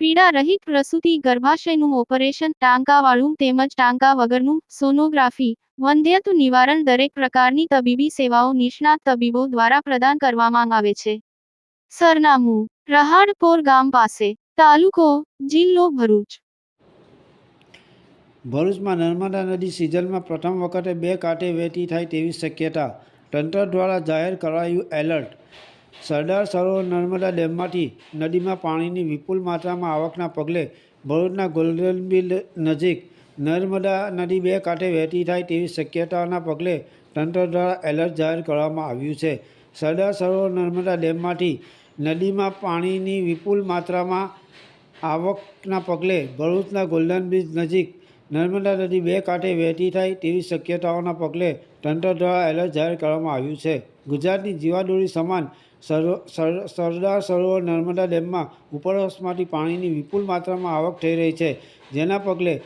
પીડા રહિત પ્રસૂતિ, ગર્ભાશયનું ઓપરેશન, ટાંકાવાળું તેમજ ટાંકા વગરનું સોનોગ્રાફી વંધ્યત્વ નિવારણ દરેક પ્રકારની તબીબી સેવાઓ નિષ્ણાત તબીબો દ્વારા પ્રદાન કરવામાં આવે છે. સરનામું, રહાડપોર ગામ પાસે, તાલુકો, જિલ્લો ભરૂચ. ભરૂચમાં નર્મદા નદી સિઝનમાં પ્રથમ વખતે બે કાંઠે વહેતી થાય તેવી શક્યતા, તંત્ર દ્વારા જાહેર કરાયું એલર્ટ. સરદાર સરોવર નર્મદા ડેમમાંથી નદીમાં પાણીની વિપુલ માત્રામાં આવકના પગલે ભરૂચના ગોલ્ડન બિલ નજીક નર્મદા નદી બે કાંઠે વહેતી થાય તેવી શક્યતાઓના પગલે તંત્ર દ્વારા એલર્ટ જાહેર કરવામાં આવ્યું છે. સરદાર સરોવર નર્મદા ડેમમાંથી નદીમાં પાણીની વિપુલ માત્રામાં આવકના પગલે ભરૂચના ગોલ્ડન બ્રિજ નજીક નર્મદા નદી બે કાંઠે વહેતી થાય તેવી શક્યતાઓના પગલે તંત્ર દ્વારા એલર્ટ જાહેર કરવામાં આવ્યું છે. ગુજરાતની જીવાદોરી સમાન સરો- સર- સરદાર સરોવર નર્મદા ડેમમાં ઉપરવાસમાંથી પાણીની વિપુલ માત્રામાં આવક થઈ રહી છે, જેના પગલે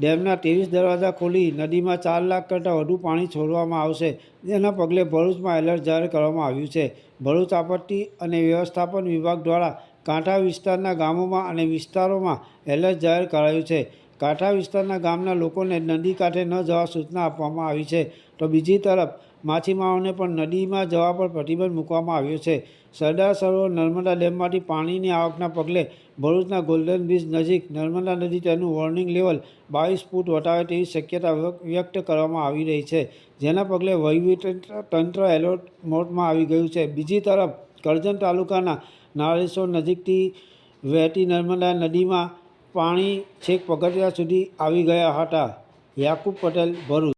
ડેમના ત્રેવીસ દરવાજા ખોલી નદીમાં ચાર લાખ કરતાં વધુ પાણી છોડવામાં આવશે, જેના પગલે ભરૂચમાં એલર્ટ જાહેર કરવામાં આવ્યું છે. ભરૂચ આપત્તિ અને વ્યવસ્થાપન વિભાગ દ્વારા કાંઠા વિસ્તારના ગામોમાં અને વિસ્તારોમાં એલર્ટ જાહેર કરાયું છે. કાંઠા વિસ્તારના ગામના લોકોને નદી કાંઠે ન જવા સૂચના આપવામાં આવી છે. તો બીજી તરફ, માછીમારોને પણ નદીમાં જવા પર પ્રતિબંધ મૂકવામાં આવ્યો છે. સરદાર સરોવર નર્મદા ડેમમાંથી પાણીની આવકના પગલે ભરૂચના ગોલ્ડન બ્રિજ નજીક નર્મદા નદી તેનું વોર્નિંગ લેવલ બાવીસ ફૂટ વટાવે તેવી શક્યતા વ્યક્ત કરવામાં આવી રહી છે, જેના પગલે તંત્ર એલર્ટ મોડમાં આવી ગયું છે. બીજી તરફ, કરજણ તાલુકાના નારેશ્વર નજીકથી વહેતી નર્મદા નદીમાં પાણી છેક પગથિયા સુધી આવી ગયા હતા. યાકુબ પટેલ ભરૂચ.